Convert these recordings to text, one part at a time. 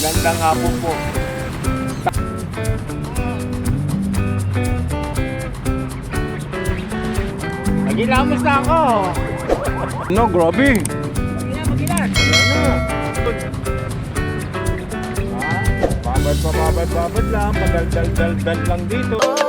Magandang hapon po. Nagilamos na ako. No, grabe. Magilan, magilan. Babad pa, babad, babad lang. Padal-dal-dal-dal lang dito.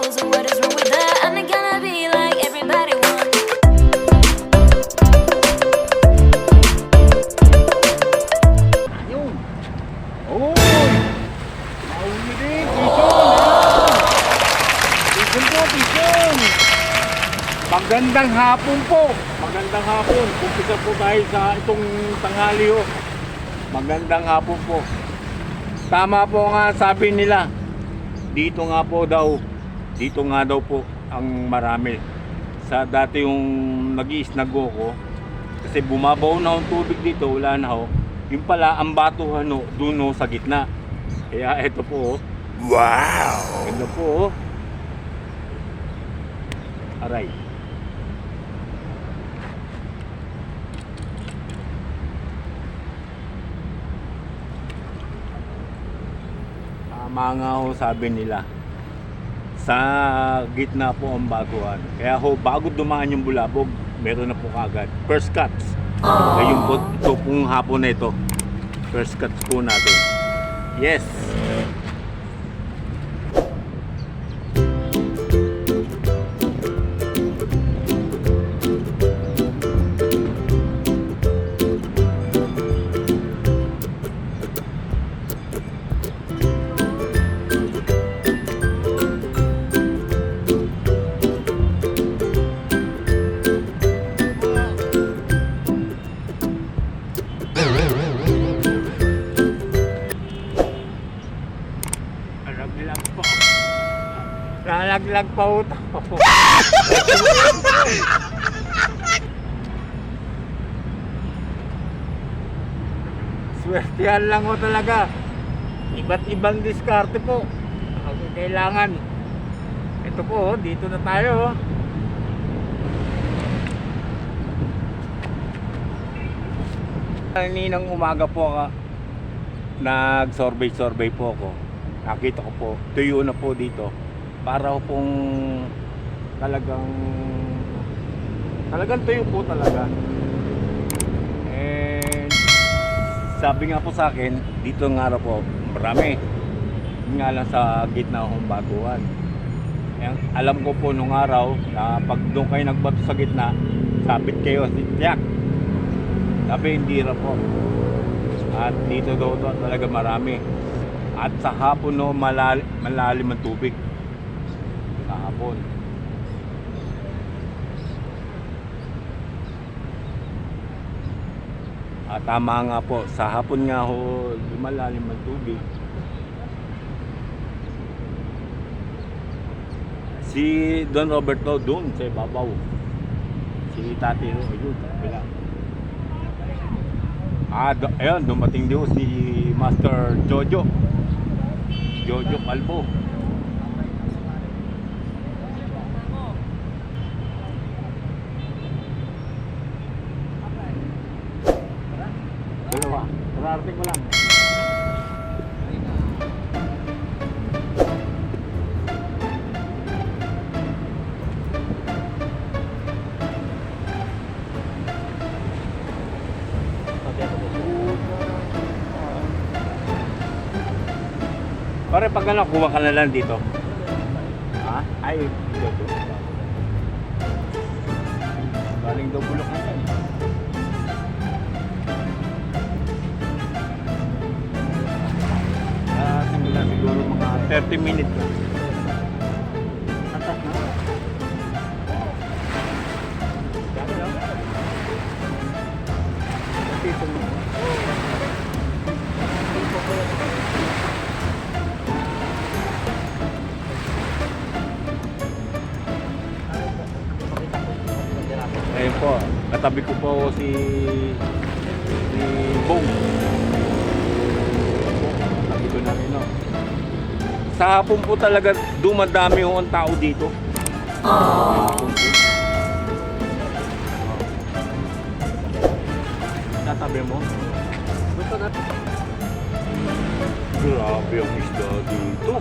Magandang hapon po. Magandang hapon. Kumpisa po tayo sa itong tanghali ho. Magandang hapon po. Tama po nga sabi nila. Dito nga po daw. Dito nga daw po ang marami. Sa dati yung nag-iisnago ko. Kasi bumabaw na ang tubig dito. Wala na ho. Yung pala, ang batuhan no, doon no, sa gitna. Kaya ito po. oh. Wow! Ganda po. oh. Aray. Ho sabi nila. Sa gitna po ang baguhan. Kaya ho, bago dumaan yung bulabog, meron na po kagad. First cuts. Ngayon po, ito pong hapon na ito. First cuts po natin. Yes! Nalaglag pa ito. Swertihan lang ko talaga. Iba't ibang diskarte po. Ang kailangan. Ito po, oh, dito na tayo. oh. Kaninang umaga po ka, nag-survey-survey po ako. Nakita ko po, tuyo na po dito. Para po pong talagang talagang tuyo po talaga. And sabi nga po sa akin, dito nga raw po, marami. Nga lang sa gitna ng baguhan. Kaya alam ko po nung araw na pag doon kayo nagbato sa gitna, sabit kayo Tiyak. Sabi hindi raw po. At dito daw talaga marami. At sa hapon no, malal- malalim ang tubig. Sa hapon. At tama nga po, sa hapon nga ho, lumalalim ang tubig. Si Don Roberto doon sa ibabaw. Si Tati Ro, ayun, sa kabila. Ah, do, ayun, dumating din ho si Master Jojo. Jojo Calvo. Pag ano, kuha ka na lang dito. Ha? Ay, dito. Galing daw bulok na yan. Ah, siguro mga 30 minutes. Si si Bong. Katabi ko na rin, no. Sa hapon po talaga dumadami ho ang tao dito. Po. Tatabi mo? Gusto na. Grabe ang isda dito.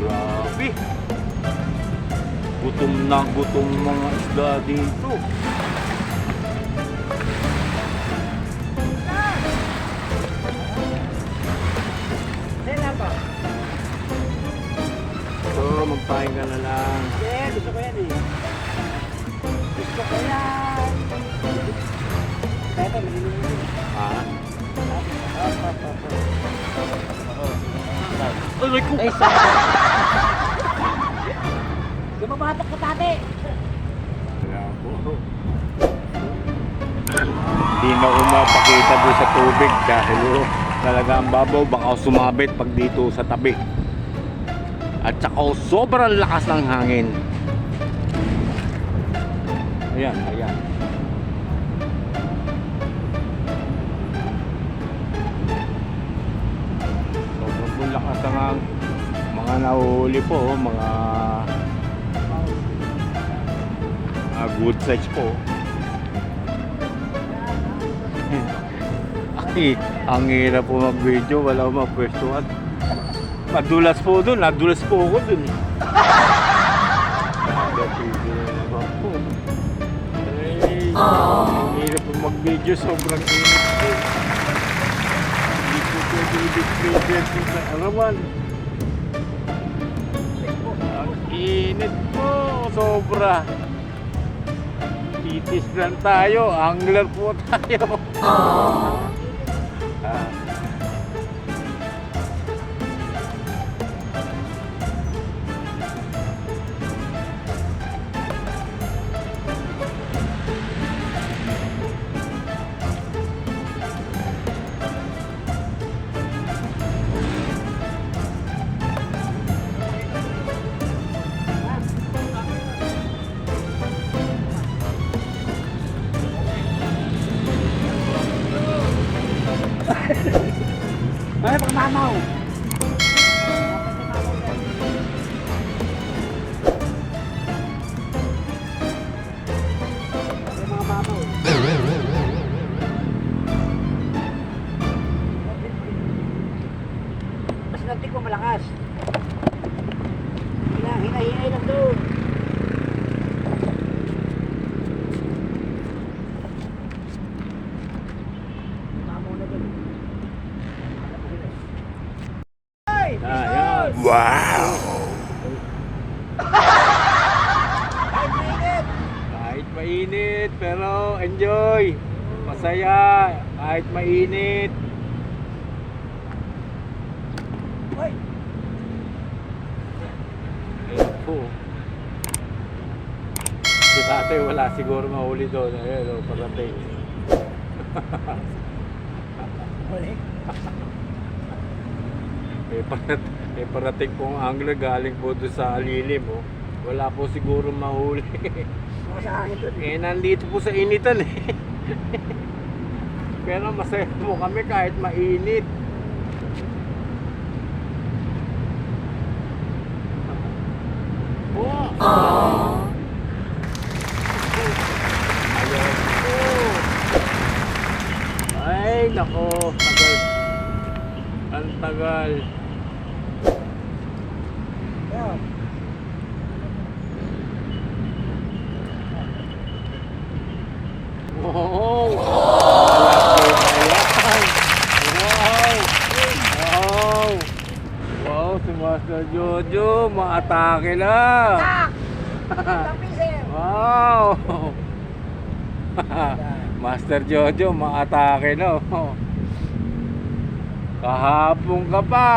Grabe. Gutom na gutom mga isda dito. So, magpahinga na lang. Eh, gusto ko yan eh. Gusto ko yan. Dati, malilimutin. Ha? Aray ko! Ay, sa... Gumabatok ka tate. Hindi na ako mapakita doon sa tubig dahil oh, talaga ang babaw baka sumabit pag dito sa tabi. At saka oh, sobrang lakas ng hangin. Ayan, ayan. Sobrang lakas ng hang- mga nahuhuli po, oh, mga ah, good size po. Ang hirap po mag-video, wala akong mapwestuhan. Madulas po doon, nadulas po ako doon. Po. Ang hirap po mag-video, sobrang init po. Hindi po pwede i-video sa arawan. Ang init po, sobra. Titis lang tayo, angler po tayo. Ah. Mas nagtik mo malakas. Hina, hina, hina lang doon. Na doon. Wow! Kahit mainit, pero enjoy. Masaya, kahit mainit. Hoy! Ayun po. Si tatay wala mahuli doon. Oh, parating. Huli. May, parat may parating pong angler galing po doon sa lilim. Oh. Wala po siguro mahuli. Sa akin doon. eh, nandito po sa initan eh. Pero masaya po kami kahit mainit. Oh! Ayan po. Ay, nako. Tagal. Ang tagal. Wow! Wow! Wow! Wow, si Master Jojo, maatake na! Wow! Master Jojo, maatake na. oh. Kahapon ka pa.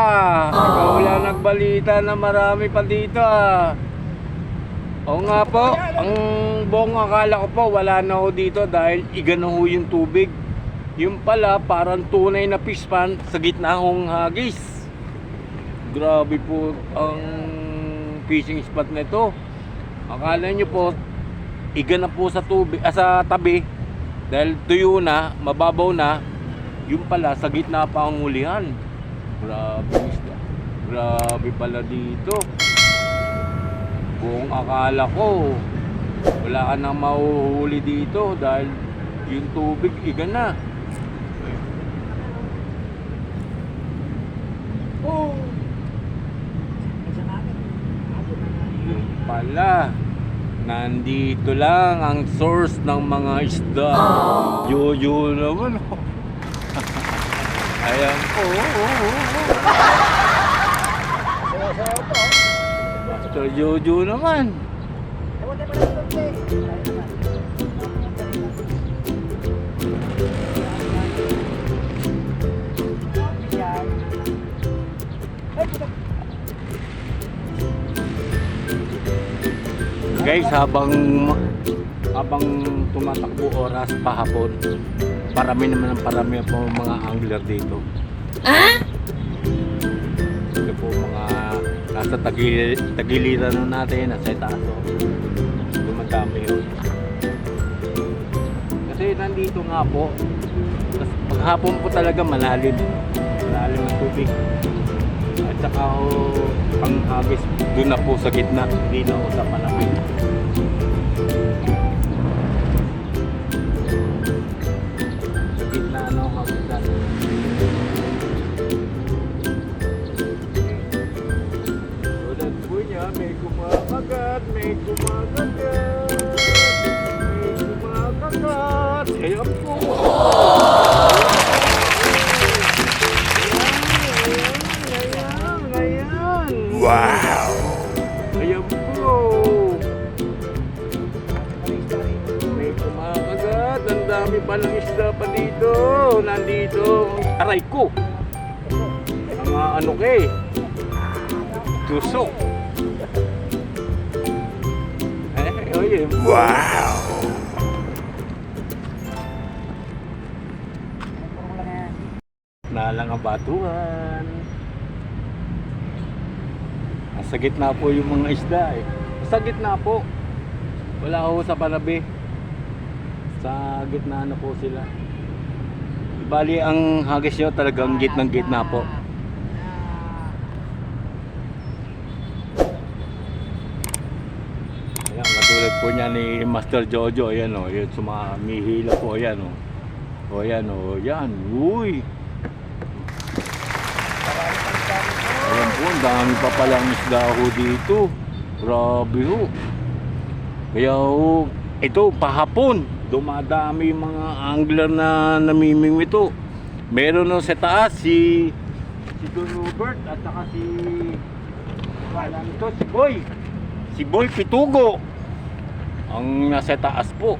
Ikaw lang nagbalita na marami pa dito ah. Oo nga po, ang buong akala ko po wala na ho dito dahil iga na ho yung tubig. Yung pala parang tunay na fish pan sa gitna hong hagis. Grabe po ang fishing spot na ito. Akala nyo po, iga na po sa tubig, ah, sa tabi dahil tuyo na, mababaw na. Yung pala, sa gitna pa ang ulian. Grabe, isda. Grabe pala dito. Buong akala ko, wala ka nang mahuhuli dito dahil yung tubig, iga na. Oh! Yung pala, nandito lang ang source ng mga isda. Aww. Yoyo naman. Yan. Ay, puta. Guys, habang habang tumatakbo oras pahapon, parami naman ang parami po mga angler dito. Ito po mga nasa tagil, tagiliran na natin, nasa itaso. Dumadami yun. Kasi nandito nga po, tas paghapon po talaga malalim. Malalim ang tubig. At saka ho, ang agis doon na po sa gitna, hindi na ho sa panapin. Kumakagat, may kumakagat, may kumakagat. Ayan po. Wow! Ayan po. May kumakagat. Ang dami palang isda pa dito. Nandito. Aray ko. Mga ano ka eh. Tusok. Oh yeah. Wow! Nalang ang batuhan. Nasa gitna po yung mga isda eh. Sa gitna po. Wala ho sa panabi. Sa gitna na po sila. Bali ang hagis nyo talagang gitnang gitna po. Ayan, katulad po ni Master Jojo. Ayan o, yun sumamihila po. Ayan o. O yan o, yan. Uy! Ayan po, ang dami pa palang isda ho dito. Grabe ho. Kaya ho, ito, pahapon, dumadami mga angler na namiming ito. Meron no sa taas si si Don Robert at saka si wala nito, si Boy. Si Boy Pitugo. Ang nasa taas po.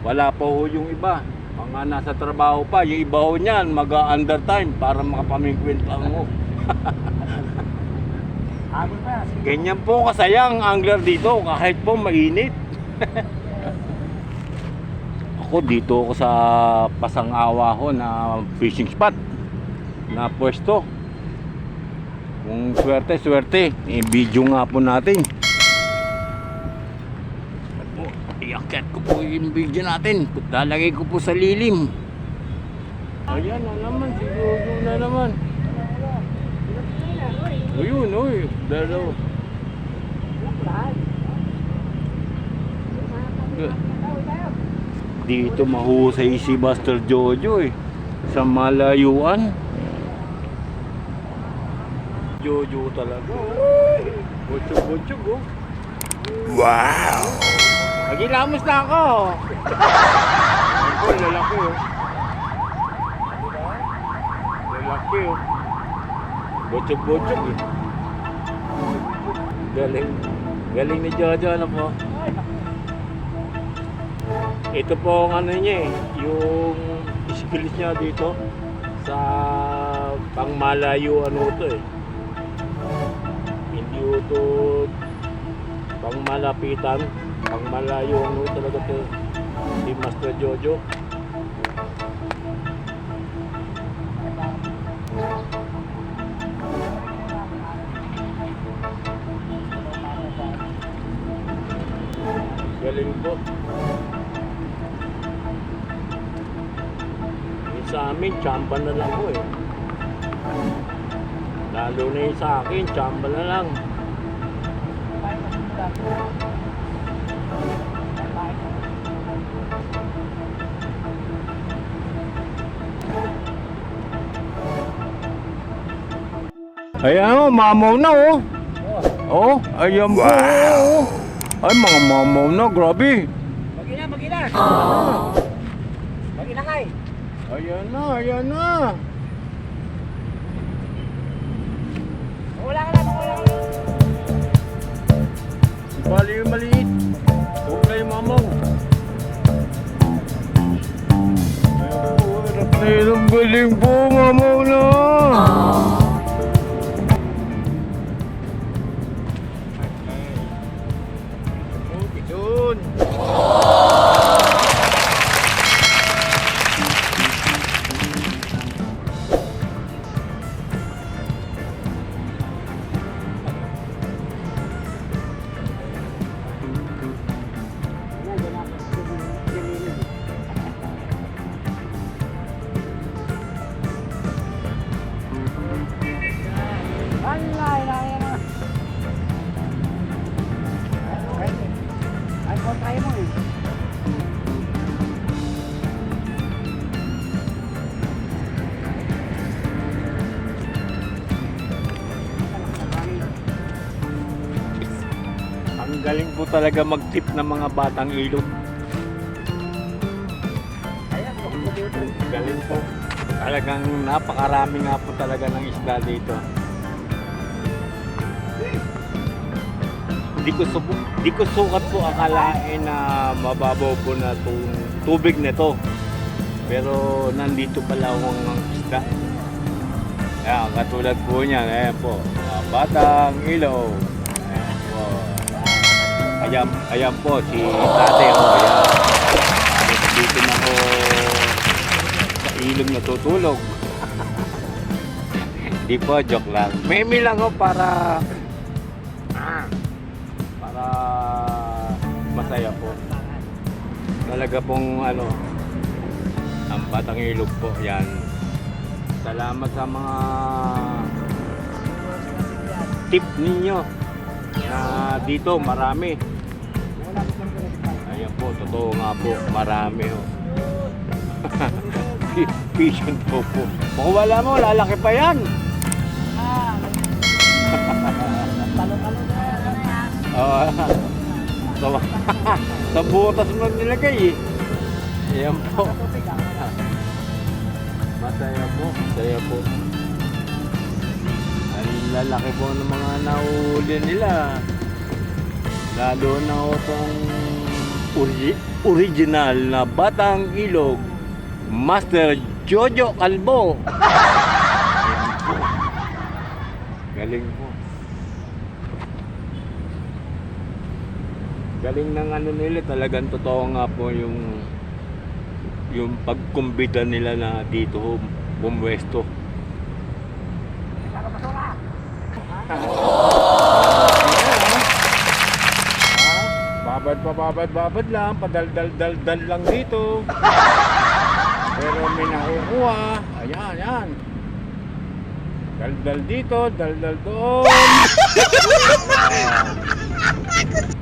Wala pa ho yung iba. Mga nasa trabaho pa. Yung iba ho niyan, mag-undertime para makapamingkwent lang ho. Ganyan po kasayang angler dito kahit po mainit. ako dito ako sa Pasangawa ho na fishing spot na pwesto. Kung swerte, swerte. I-video nga po natin. Po, Iakyat ko po yung video natin. Lalagay ko po sa lilim. Ayan na naman, siguro na naman. Ayun, oy. Dalaw. Dito mahusay si Master Jojo eh. Sa malayuan. Jojo talaga. Butsog-butsog oh. Wow! Nagilamos na ako. Ako, lalaki oh. Lalaki oh. Butsog-butsog eh. Galing. Galing ni Jojo ano po. Ito po ang ano niya eh, yung skills niya dito sa pangmalayo ano to eh. Hindi ito pangmalapitan, pangmalayo ano talaga to si Master Jojo. Galing po. Yung sa amin, tsamba na lang po eh. Lalo na yung sa akin, tsamba na lang. Ayan o, mamaw na oh. Oh, ayan po. oh. Ay, mga mamaw na, grabe. Mag-ina, mag-ina. Mag-ina kay. Ayan na, ayan na. Wala ka na, wala ka na. Bali yung maliit. Huwag na yung mamaw. Ayun po, galing po, mamaw na. Talaga mag-tip ng mga batang ilog. Galing po. Talagang napakarami nga po talaga ng isda dito. Di ko, subu- di ko sukat po akalain na mababaw po na itong tubig nito. Pero nandito pala ang isda. Ayan, katulad po niyan. Ayan po. ah, batang ilaw. Ayan. Ayan, po si tate. Oh, ayan. Dito na po sa ilog natutulog. Di po, joke lang. Meme lang ho para ah, para masaya po. Talaga pong ano, ang batang ilog po, yan. Salamat sa mga tip ninyo na dito marami. Po, totoo nga po, marami ho. Patient po po. Kung wala mo, lalaki pa yan. Ah, talo-talo na yan. Oo. sa, sa butas mo nilagay eh. Ayan po. Masaya po, masaya po. Ang lalaki po ng mga nahuli nila. Lalo na itong ori- original na Batang Ilog, Master Jojo Calvo. Ayan po. Galing po. Galing ng ano nila, talagang totoo nga po yung yung pagkumbida nila na dito bumwesto. Babad pa babad babad lang, padaldal-daldal lang dito. Pero may nakukuha. Ayan, ayan. Daldal dito, daldal doon. Ayan.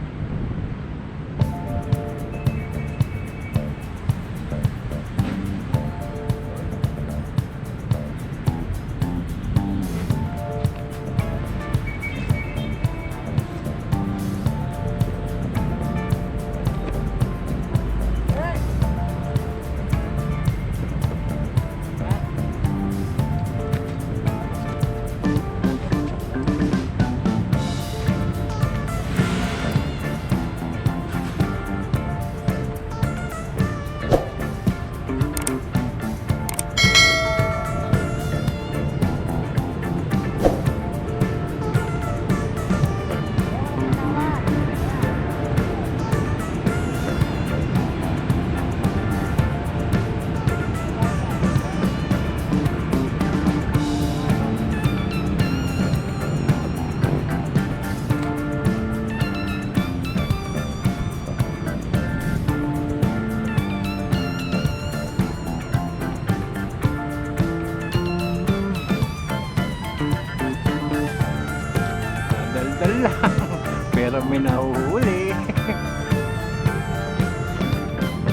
May nahuhuli.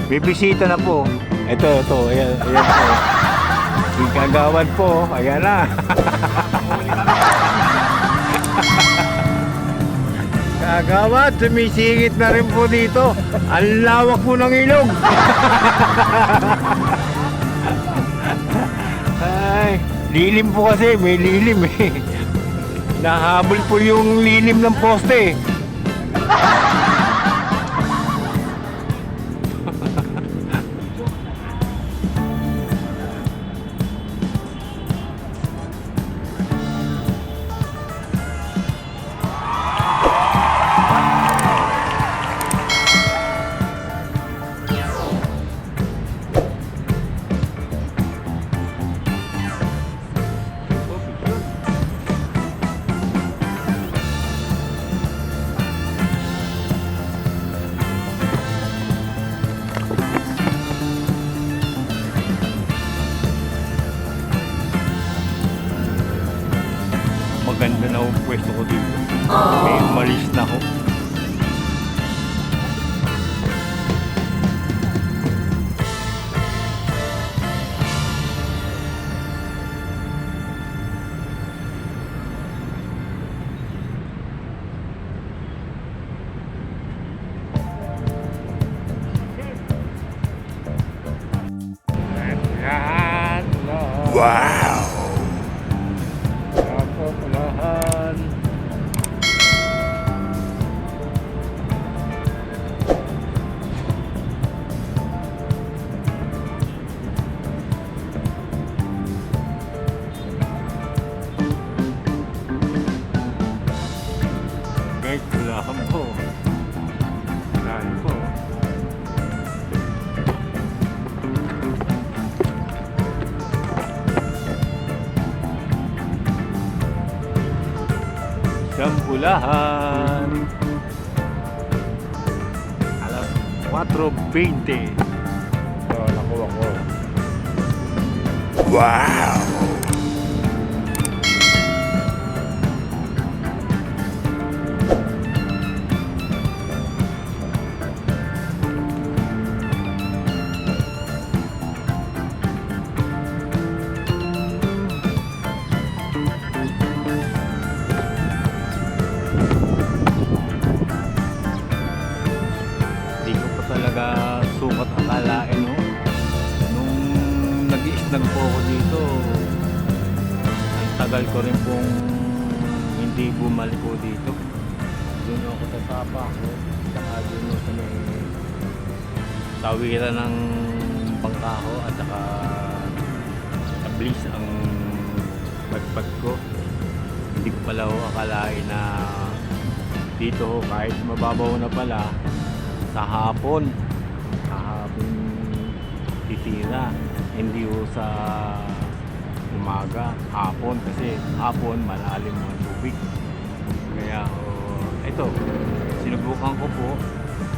Bibisita na po. Ito, ito. Ayan, ayan po. Yung kagawad po. Ayan na. Kagawad, sumisingit na rin po dito. Ang lawak po ng ilog. Ay, lilim po kasi, may lilim eh. Nahabol po yung lilim ng poste. Maganda na ang pwesto ko dito. May umalis na ako. Wow! Sampulahan. Alas 4.20. tagal ko rin pong hindi bumalik po dito. Doon ako sa Sapa ko, saka doon ako sa may tawiran ng Bangkaho at saka sa Bliss ang pagpag ko. Hindi ko pala ho akalain na dito kahit mababaw na pala sa hapon sa hapon titira hindi ho sa umaga hapon kasi hapon malalim ang tubig kaya ho, ito sinubukan ko po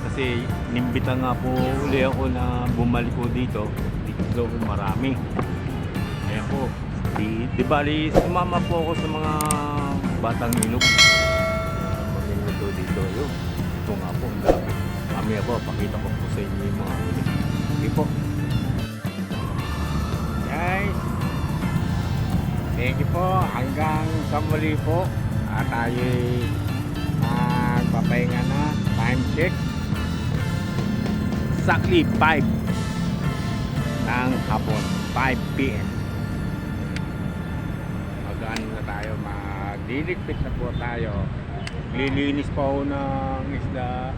kasi nimbitan nga po uli ako na bumalik po dito dito daw marami kaya po di, di bali sumama po ako sa mga batang ilog Maganda dito yun. Ito nga po, ang dami. Mamaya po, pakita ko po sa inyo yung mga huli. Sige po. Guys, thank you po. Hanggang sa muli po. At tayo magpapahinga na. Time check. Exactly 5 ng hapon. 5 p.m. Mag-ano na tayo, magliligpit na po tayo. Lilinis pa ako ng isda.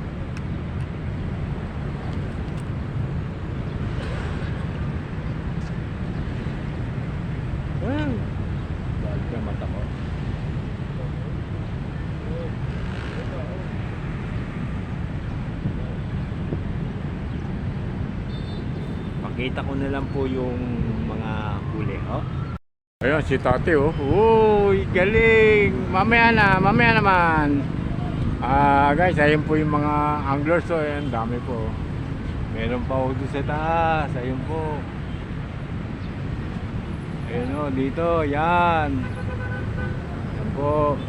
Wow! Balik na mata ko. Pakita ko na lang po yung mga huli. Oh. Ayun, si Tati oh. Uy, galing. Mamaya na, mamaya naman. Ah, guys, ayun po yung mga anglers oh. Ayan, dami po. Meron pa ako doon sa taas. Ayun po. Ayun oh, dito. Yan. Yan po.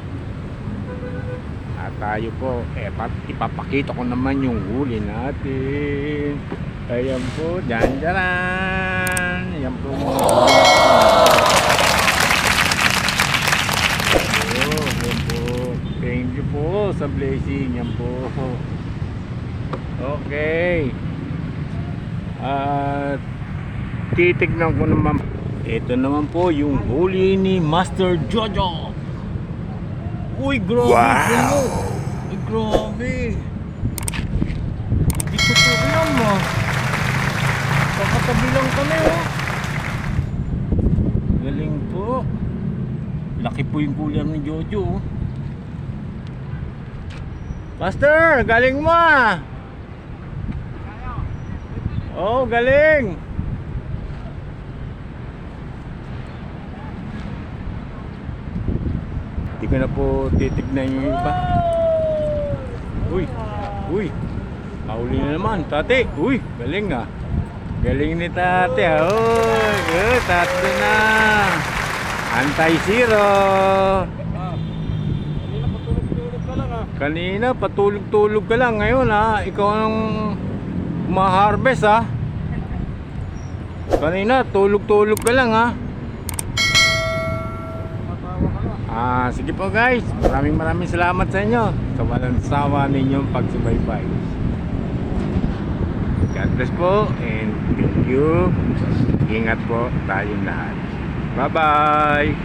At tayo po, eh, ipapakita ko naman yung huli natin. Ayan po, dyan dyan. Ayan po mga. Oh, yun po. Thank you po sa blessing. Yan po. Okay. At titignan ko naman. Ito naman po yung huli ni Master Jojo. Uy, grabe. Wow. Uy, grabe. Hindi ko to alam ah. Kakatabi lang kami oh. Galing po. Laki po yung kulam ni Jojo. oh. Master, galing mo ah. Oh, galing. Hindi na po titignan yung iba. Uy, uy. Mahuli na naman, tate. Uy, galing ah. Galing ni tate. Uy, uh, tate na. Anti-zero. Kanina patulog-tulog ka lang. Ngayon ha, ikaw ang ma-harvest ha. Kanina, tulog-tulog ka lang ha. Ah, sige po guys. Maraming maraming salamat sa inyo sa walang sawa ninyong pagsubaybay bless po and thank you. Ingat po tayong lahat. Bye-bye!